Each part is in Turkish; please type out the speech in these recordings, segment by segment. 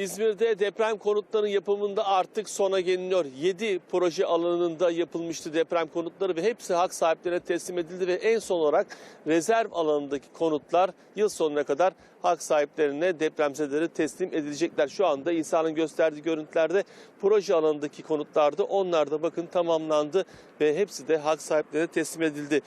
İzmir'de deprem konutlarının yapımında artık sona geliniyor. 7 proje alanında yapılmıştı deprem konutları ve hepsi hak sahiplerine teslim edildi ve en son olarak rezerv alanındaki konutlar yıl sonuna kadar hak sahiplerine depremzedeleri teslim edilecekler. Şu anda İsa'nın gösterdiği görüntülerde proje alanındaki konutlarda onlar da bakın tamamlandı ve hepsi de hak sahiplerine teslim edildi.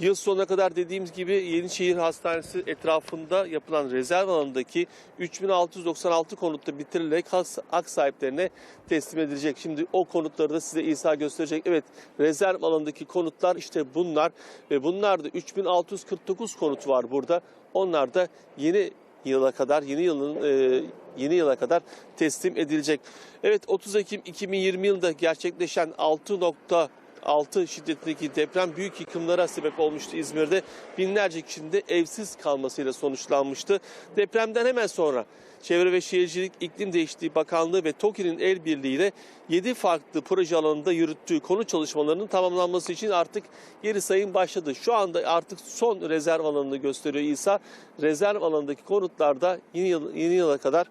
Yıl sonuna kadar dediğimiz gibi Yenişehir Hastanesi etrafında yapılan rezerv alanındaki 3696 konutta bitirilerek hak sahiplerine teslim edilecek. Şimdi o konutları da size İsa gösterecek. Evet rezerv alanındaki konutlar işte bunlar ve bunlar da 3649 konut var burada. Onlar da yeni yıla kadar yeni yılın e, yeni yıla kadar teslim edilecek. Evet 30 Ekim 2020 yılında gerçekleşen 6. 6 şiddetindeki deprem büyük yıkımlara sebep olmuştu İzmir'de. Binlerce kişinin de evsiz kalmasıyla sonuçlanmıştı. Depremden hemen sonra Çevre ve Şehircilik İklim Değişikliği Bakanlığı ve TOKİ'nin el birliğiyle 7 farklı proje alanında yürüttüğü konu çalışmalarının tamamlanması için artık geri sayım başladı. Şu anda artık son rezerv alanını gösteriyor İsa. Rezerv alanındaki konutlarda yeni, yıl, yeni yıla kadar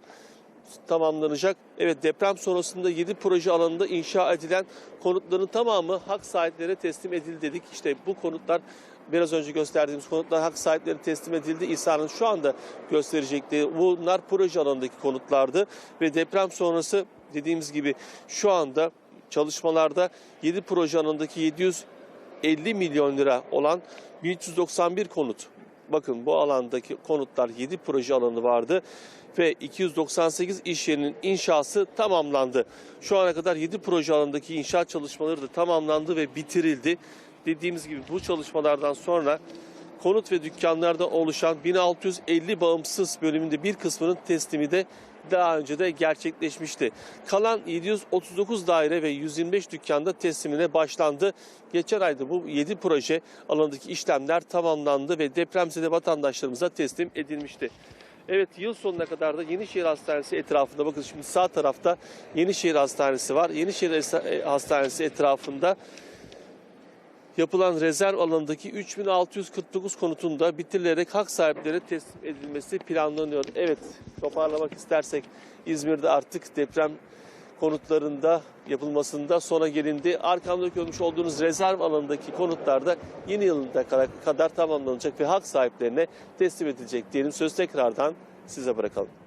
tamamlanacak. Evet deprem sonrasında 7 proje alanında inşa edilen konutların tamamı hak sahiplerine teslim edildi dedik. İşte bu konutlar biraz önce gösterdiğimiz konutlar hak sahiplerine teslim edildi. İsa'nın şu anda gösterecekleri bunlar proje alanındaki konutlardı ve deprem sonrası dediğimiz gibi şu anda çalışmalarda 7 proje alanındaki 750 milyon lira olan 1391 konut Bakın bu alandaki konutlar 7 proje alanı vardı ve 298 iş yerinin inşası tamamlandı. Şu ana kadar 7 proje alanındaki inşaat çalışmaları da tamamlandı ve bitirildi. Dediğimiz gibi bu çalışmalardan sonra konut ve dükkanlarda oluşan 1650 bağımsız bölümünde bir kısmının teslimi de daha önce de gerçekleşmişti. Kalan 739 daire ve 125 dükkanda teslimine başlandı. Geçen ayda bu 7 proje alanındaki işlemler tamamlandı ve depremzede vatandaşlarımıza teslim edilmişti. Evet yıl sonuna kadar da Yenişehir Hastanesi etrafında bakın şimdi sağ tarafta Yenişehir Hastanesi var. Yenişehir Hastanesi etrafında yapılan rezerv alanındaki 3649 konutun da bitirilerek hak sahiplerine teslim edilmesi planlanıyor. Evet toparlamak istersek İzmir'de artık deprem konutlarında yapılmasında sona gelindi. Arkamda görmüş olduğunuz rezerv alanındaki konutlar da yeni yılında kadar tamamlanacak ve hak sahiplerine teslim edilecek diyelim. Söz tekrardan size bırakalım.